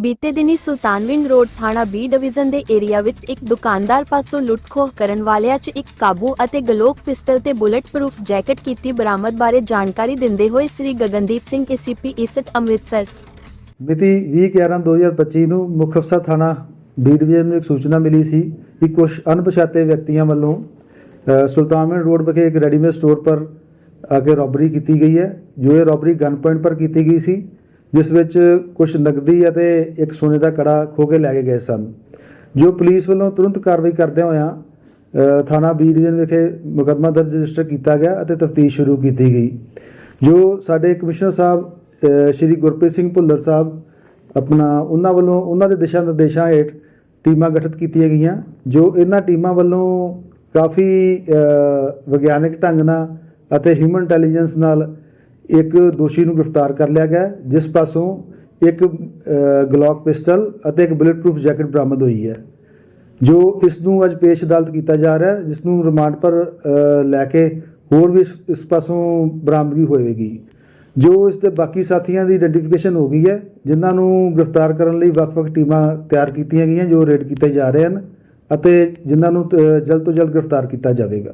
ਬੀਤੇ ਦਿਨੀ ਸੁਲਤਾਨਵਿੰਡ ਰੋਡ ਥਾਣਾ ਬੀ ਡਿਵੀਜ਼ਨ ਦੇ ਏਰੀਆ ਵਿੱਚ ਇੱਕ ਦੁਕਾਨਦਾਰ ਪਾਸੋਂ ਲੁੱਟਖੋਹ ਕਰਨ ਵਾਲਿਆਂ 'ਚ ਇੱਕ ਕਾਬੂ ਅਤੇ ਗਲੋਕ ਪਿਸਟਲ ਤੇ ਬੁਲੇਟ ਪ੍ਰੂਫ ਜੈਕਟ ਕੀਤੀ ਬਰਾਮਦ ਬਾਰੇ ਜਾਣਕਾਰੀ ਦਿੰਦੇ ਹੋਏ ਸ੍ਰੀ ਗਗਨਦੀਪ ਸਿੰਘ ਏਸੀਪੀ ਈਸਟ ਅੰਮ੍ਰਿਤਸਰ। ਮਿਤੀ 20/11/2025 ਨੂੰ ਮੁੱਖ ਅਫਸਰ ਥਾਣਾ ਬੀ ਡਿਵੀਜ਼ਨ ਨੂੰ ਇੱਕ ਸੂਚਨਾ ਮਿਲੀ ਸੀ ਕਿ ਕੁਝ ਅਣਪਛਾਤੇ ਵਿਅਕਤੀਆਂ ਵੱਲੋਂ ਸੁਲਤਾਨਵਿੰਡ ਰੋਡ ਵਿਖੇ ਇੱਕ ਰੈਡੀਮੇਡ ਸਟੋਰ ਪਰ ਆ ਕੇ ਰੋਬਰੀ ਕੀਤੀ ਗਈ ਹੈ, ਜੋ ਇਹ ਰੋਬਰੀ ਗਨ ਪੁਆਇੰਟ ਪਰ ਕੀਤੀ ਗਈ ਸੀ। ਜਿਸ ਵਿੱਚ ਕੁਝ ਨਕਦੀ ਅਤੇ ਇੱਕ ਸੋਨੇ ਦਾ ਕੜਾ ਖੋ ਕੇ ਲੈ ਕੇ ਗਏ ਸਨ, ਜੋ ਪੁਲਿਸ ਵੱਲੋਂ ਤੁਰੰਤ ਕਾਰਵਾਈ ਕਰਦਿਆਂ ਹੋਇਆਂ ਥਾਣਾ ਬੀ ਡਿਵੀਜ਼ਨ ਵਿਖੇ ਮੁਕੱਦਮਾ ਦਰਜ ਰਜਿਸਟਰ ਕੀਤਾ ਗਿਆ ਅਤੇ ਤਫਤੀਸ਼ ਸ਼ੁਰੂ ਕੀਤੀ ਗਈ, ਜੋ ਸਾਡੇ ਕਮਿਸ਼ਨਰ ਸਾਹਿਬ ਸ਼੍ਰੀ ਗੁਰਪ੍ਰੀਤ ਸਿੰਘ ਭੁੱਲਰ ਸਾਹਿਬ, ਆਪਣਾ ਉਹਨਾਂ ਵੱਲੋਂ, ਉਹਨਾਂ ਦੇ ਦਿਸ਼ਾ ਨਿਰਦੇਸ਼ਾਂ ਹੇਠ ਟੀਮਾਂ ਗਠਿਤ ਕੀਤੀਆਂ ਗਈਆਂ, ਜੋ ਇਹਨਾਂ ਟੀਮਾਂ ਵੱਲੋਂ ਕਾਫੀ ਵਿਗਿਆਨਕ ਢੰਗ ਨਾਲ ਅਤੇ ਹਿਊਮਨ ਇੰਟੈਲੀਜੈਂਸ ਨਾਲ ਇੱਕ ਦੋਸ਼ੀ ਨੂੰ ਗ੍ਰਿਫਤਾਰ ਕਰ ਲਿਆ ਗਿਆ ਜਿਸ ਪਾਸੋਂ ਇੱਕ ਅ, ਗਲੌਕ ਪਿਸਟਲ ਅਤੇ ਇੱਕ ਬੁਲੇਟ ਪ੍ਰੂਫ ਜੈਕਟ ਬਰਾਮਦ ਹੋਈ ਹੈ ਜੋ ਇਸ ਨੂੰ ਅੱਜ ਪੇਸ਼ ਅਦਾਲਤ ਕੀਤਾ ਜਾ ਰਿਹਾ ਹੈ ਜਿਸ ਨੂੰ ਰਿਮਾਂਡ ਪਰ ਲੈ ਕੇ ਹੋਰ ਵੀ ਇਸ- ਪਾਸੋਂ ਬਰਾਮਦਗੀ ਹੋਵੇਗੀ ਜੋ ਇਸ ਦੇ ਬਾਕੀ ਸਾਥੀਆਂ ਦੀ ਆਇਡੈਂਟੀਫਿਕੇਸ਼ਨ ਹੋ ਗਈ ਹੈ ਜਿਨ੍ਹਾਂ ਨੂੰ ਗ੍ਰਿਫਤਾਰ ਕਰਨ ਲਈ ਵੱਖ-ਵੱਖ ਟੀਮਾਂ ਤਿਆਰ ਕੀਤੀਆਂ ਗਈਆਂ ਜੋ ਰੇਡ ਕੀਤੇ ਜਾ ਰਹੇ ਹਨ ਅਤੇ ਜਿਨ੍ਹਾਂ ਨੂੰ ਜਲਦ ਤੋਂ ਜਲਦ ਗ੍ਰਿਫਤਾਰ ਕੀਤਾ ਜਾਵੇਗਾ।